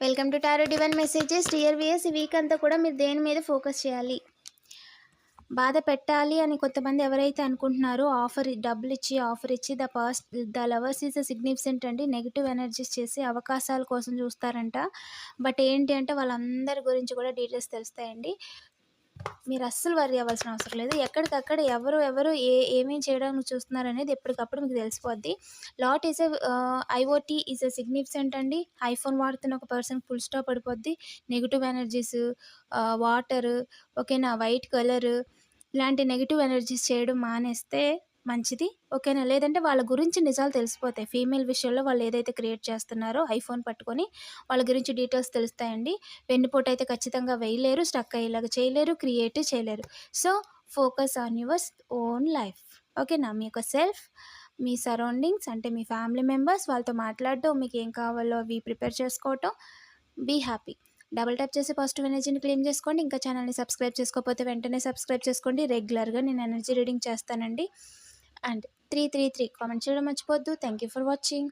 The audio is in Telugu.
Welcome to tarot divine messages. Dear viewers ఈ వీక్ అంతా కూడా మీరు దేని మీద ఫోకస్ చేయాలి? బాధ పెట్టాలి అని కొంతమంది ఎవరైతే అనుకుంటున్నారో ఆఫర్ డబ్బులు ఇచ్చి ఆఫర్ ఇచ్చి the purse the lovers is significant అండి. నెగిటివ్ ఎనర్జీస్ చేసి అవకాశాల కోసం చూస్తారంట. బట్ ఏంటి అంటే వాళ్ళందరి గురించి కూడా డీటెయిల్స్ తెలుస్తాయండి. మీరు అస్సలు వరి అవ్వాల్సిన అవసరం లేదు. ఎక్కడికక్కడ ఎవరు ఎవరు ఏ ఏమేమి చేయడానికి చూస్తున్నారు అనేది ఎప్పటికప్పుడు మీకు తెలిసిపోద్ది. Lot is a IOT is a significant అండి. ఐఫోన్ వాడుతున్న ఒక పర్సన్ ఫుల్ స్టాప్ పడిపోద్ది. నెగిటివ్ ఎనర్జీస్ వాటర్ ఓకేనా వైట్ కలర్ ఇలాంటి నెగిటివ్ ఎనర్జీస్ చేయడం మానేస్తే మంచిది. ఓకేనా? లేదంటే వాళ్ళ గురించి నిజాలు తెలిసిపోతాయి. ఫీమేల్ విషయంలో వాళ్ళు ఏదైతే క్రియేట్ చేస్తున్నారో ఐఫోన్ పట్టుకొని వాళ్ళ గురించి డీటెయిల్స్ తెలుస్తాయండి. వెన్నుపోటు అయితే ఖచ్చితంగా వేయలేరు స్టక్ అయ్యేలాగా చేయలేరు క్రియేట్ చేయలేరు. So focus on your own life. ఓకేనా? మీ యొక్క సెల్ఫ్ మీ సరౌండింగ్స్ అంటే మీ ఫ్యామిలీ మెంబర్స్ వాళ్ళతో మాట్లాడటం మీకు ఏం కావాలో అవి ప్రిపేర్ చేసుకోవటం బీ హ్యాపీ. డబుల్ ట్యాప్ చేసి పాజిటివ్ ఎనర్జీని క్లెయిమ్ చేసుకోండి. ఇంకా ఛానల్ని సబ్స్క్రైబ్ చేసుకోకపోతే వెంటనే సబ్స్క్రైబ్ చేసుకోండి. రెగ్యులర్గా నేను ఎనర్జీ రీడింగ్ చేస్తానండి. And three three three comment చేయడం మర్చిపోద్దు థ్యాంక్ యూ ఫర్ వాచింగ్